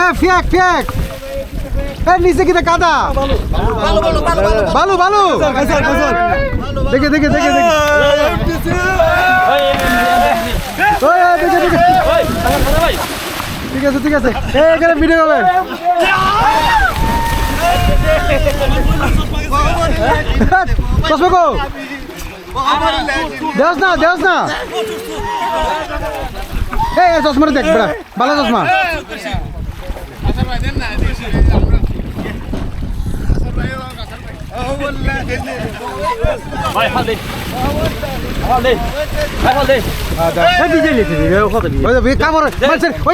এ fake fake এ, নিচে কিনা কাদা? বালু বালু। দেখে দেখে দেখে দেখে। ঠিক আছে ঠিক আছে। এখানে ভিডিও হবে। চশমা কো। দেওস না দেওস না। এই এই চশমাটা দেখ বেড়া ভালো চশমা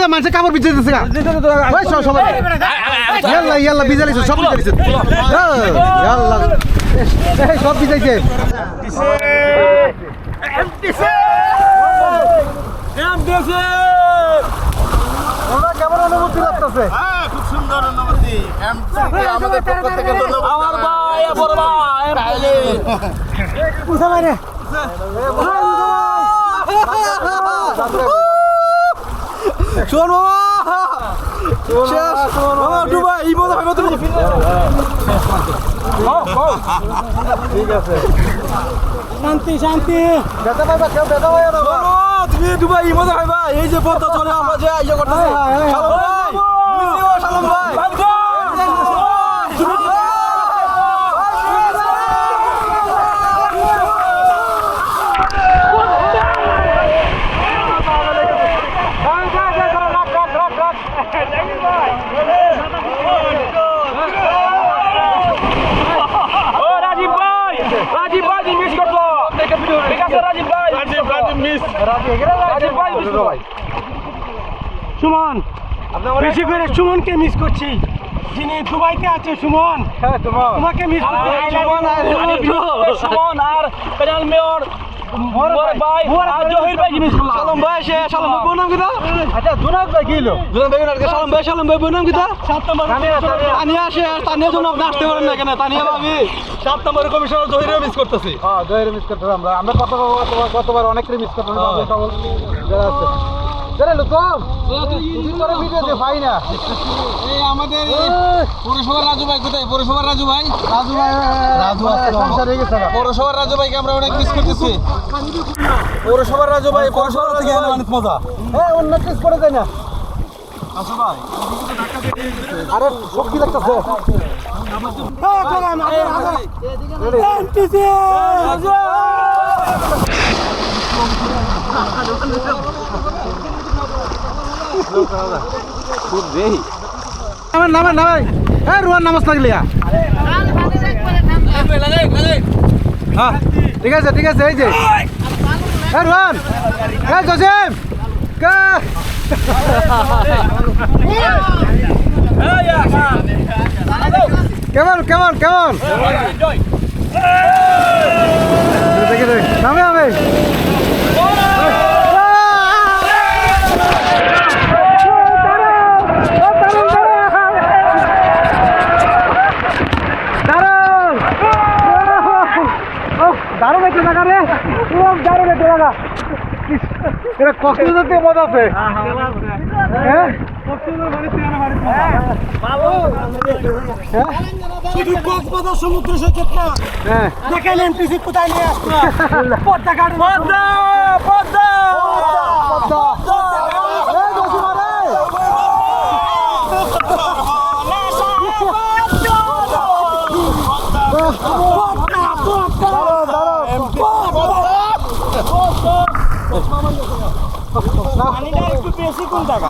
মানুষের কাপড় বিজয় দিচ্ছে সব ইয়াল্লা ইয়াল্লা লিখছে সব বিজয় লিখছে ইয়াল্লা কেমন অনুভূতি লাগতেছে হ্যাঁ, খুব সুন্দর অনুভূতি। আমাদের পক্ষ থেকে ধন্যবাদ আমার ভাই বড় ভাই তাইলে শোন। মামা শেষ। মামা ডুবাই এই মজা হবে তুমি। ঠিক আছে। শান্তি শান্তি। বেতা পাইবা কেউ পাইবা না বা। তুমি দুবাই এই মজা যে পথ চলে আমরা যে ইয়ে করতেছি। হ্যাঁ, হ্যাঁ, হ্যাঁ। ভাই নিচিও শালম ভাই। রাজীব ভাই রাজীব মিস করল। রাজীব ভাই রাজীব রাজীব মিস। রাজীব। সুমন বেশি করে সুমনকে মিস করছি। যিনি দুবাইতে আছে সুমন। হ্যাঁ তোমাকে মিস করছি। সুমন আর পেনাল মেয়র ভাই আর জহির ভাই সে শালম ভাই বোনাম আচ্ছা পারেন না কেন তানিয়া জহিরও মিস করতেছি হ্যাঁ আমরা কতবার অনেকরে মিস করতে যারা আছে আমাদের পৌরসভার রাজু ভাই কোথায়? পৌরসভার রাজু ভাই? রাজু ভাই রাজু গেছে পৌরসভার রাজু ভাইকে আমরা অনেক মিস করতেছি। পৌরসভার রাজু ভাই পৌরসভার অনেক মজা। হ্যাঁ অন্য কিছু করে দেয় না। আরে শক্তি লাগতেছে। নামেন নামেন নামেন এ হ্যাঁ ঠিক আছে ঠিক আছে এই যে এ রুয়ান এ জসিম কেমন কেমন কেমন দেখে দেখ নামে। আমি জায়গা রে? খুব দারুণ একটা জায়গা এটা কষ্ট যাতে মজা আছে? হ্যাঁ? সমুদ্র সৈকত না হ্যাঁ। দেখেন কোথায় নিয়ে আসছে। পদ্মা! পদ্মা! বেশি কোন টাকা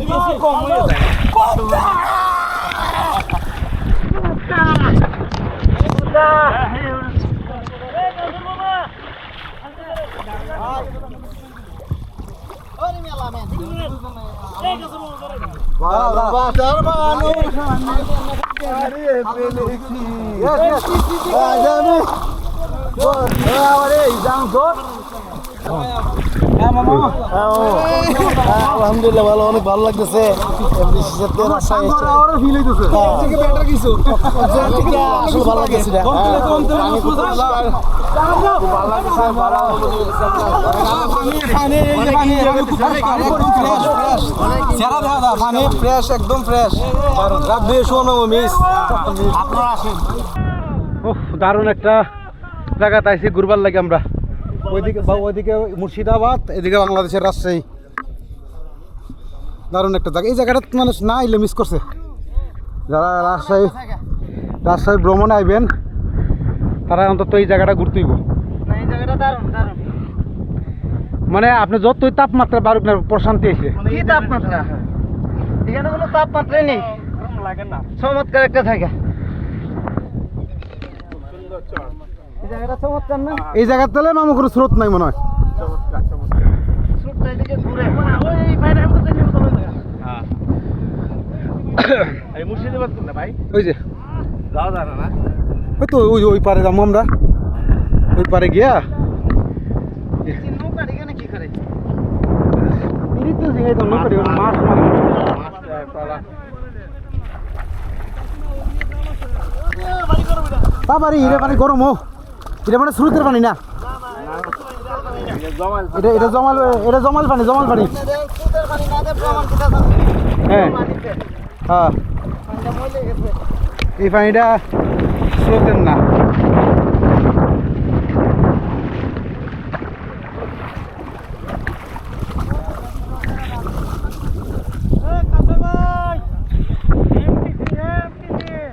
বেশি কম হয়ে যায় ভালোবাসার আলহামদুলিল্লাহ ভালো অনেক ভালো লাগতেছে। না। হ্যাঁ, পানি ফ্রেশ একদম ফ্রেশ রাত দিয়ে শোনো মিস আপনারা আসেন। দারুণ একটা জায়গা আইসি ঘুরবার লাগে আমরা। ওইদিকে বা ওইদিকে মুর্শিদাবাদ এদিকে বাংলাদেশের রাজশাহী। দারুণ একটা জায়গা। এই জায়গাটা মানুষ না এলে মিস করছে। যারা রাজশাহী রাজশাহী ভ্রমণে আইবেন তারা অন্তত এই জায়গাটা ঘুরতেইব মানে আপনি যতই তাপমাত্রা বাড়ুক না প্রশান্তি আছে। কি তাপমাত্রা? এখানে কোনো তাপমাত্রাই নেই। চমৎকার একটা জায়গা। এই জায়গার তাহলে মামু কোনো স্রোত নাই মনে হয়। ওই হয়ে। যায়। এই মুর্শিদাবাদ কোনটা ভাই? ওই যে। যাওয়া যায় না? না ওই তো ওই ওই পারে যাব আমরা। ওই পারে গিয়া। মাছ পানি গরম ও এটা মানে স্রোতের পানি না? এটা এটা জমাল এটা জমাল পানি জমাল পানি। হ্যাঁ। হ্যাঁ। এই পানিটা স্রোতের না।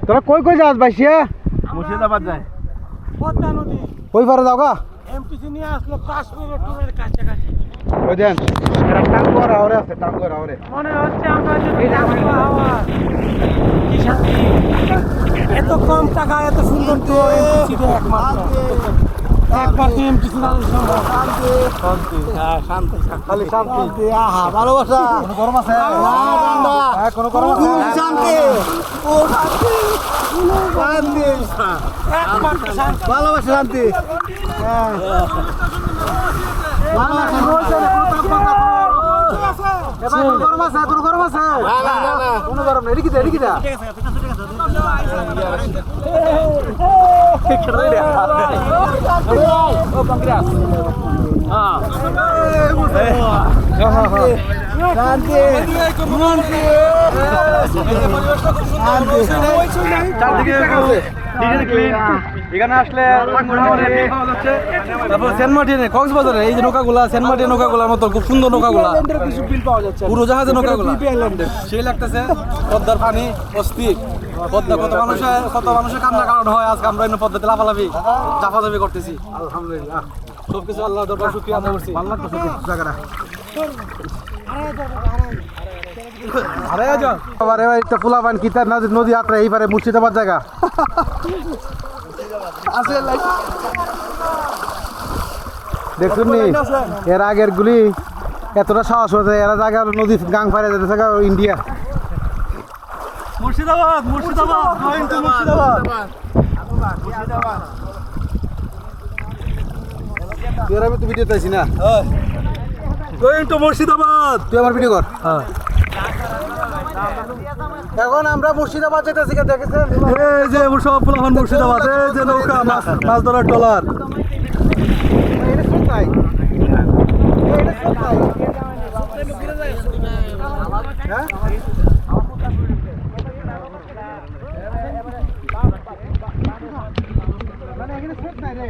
তোরা কই কই যাস বাইসিয়া মুর্শিদাবাদ যায়। ওই পারে যাও গা? এমটিসি নিয়ে আসলো কাশ্মীরের টুরের কাছাকাছি। ওই দেন এরা টাঙ্গুয়ার আওরে আছে টাঙ্গুয়ার আওরে মনে হচ্ছে আমরা যদি রাস্তা হাওয়া কি শান্তি? এত কম টাকা এত সুন্দর তো এমটিসি একমাত্র। না সম্ভব খালি শান্তি। আহা ভালোবাসা। কোনো গরম আছে? ঠান্ডা। হ্যাঁ, কোনো গরম শান্তি। ও শান্তি। শান্তি। ভালোবাসা শান্তি। কোনো গরম আছে কোনো গরম আছে? না না না না। কোনো গরম নেই। এদিকে এই যে নৌকাগুলা সেন্ট মার্টিন নৌকাগুলার মতো খুব সুন্দর নৌকাগুলা যাচ্ছে নৌকাগুলা সেই লাগতেছে পদ্মার পানি অস্থির পদ্মা কত মানুষের কত মানুষের কান্না কারণ হয় আজকে আমরা পদ্মাতে লাফালাফি চাপাচাপি করতেছি আলহামদুলিল্লাহ। সবকিছু আল্লাহ দরবার শুক্রিয়া আদায় করছি। ভালো লাগতেছে জায়গাটা। আরে কিতার নদী নদী আত্রা এইবারে মুর্শিদাবাদ জায়গা। দেখুন নি? এর আগের গুলি এতটা সাহস হয়েছে এরা জায়গা নদী গাং ফারে যেতে থাকা ইন্ডিয়া। মুর্শিদাবাদ মুর্শিদাবাদ। তুই আর আমি তো ভিডিও চাইছি না। Going to Murshidabad. তুই আমার ভিডিও কর। এখন আমরা মুর্শিদাবাদ যেতেছি দেখেছেন? এই যে সব পোলাপান মুর্শিদাবাদ এই যে নৌকা মাছ মাছ ধরার ট্রলার। হ্যাঁ? মানে এখানে সেট নাই রে।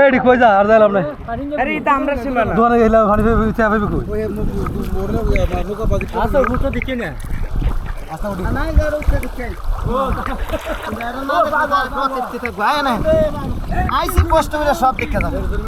এই কই যা আর যাইলাম না। আরে এটা আমরা সীমা না। দোকানে গেলাম পানি পেয়ে চা পেয়ে কই? আসো গুতো দিকে না। নাই গারো সে দিকে ও গারো না দেখো ভাই না আইসি পোস্ট করে সব দেখে যাব।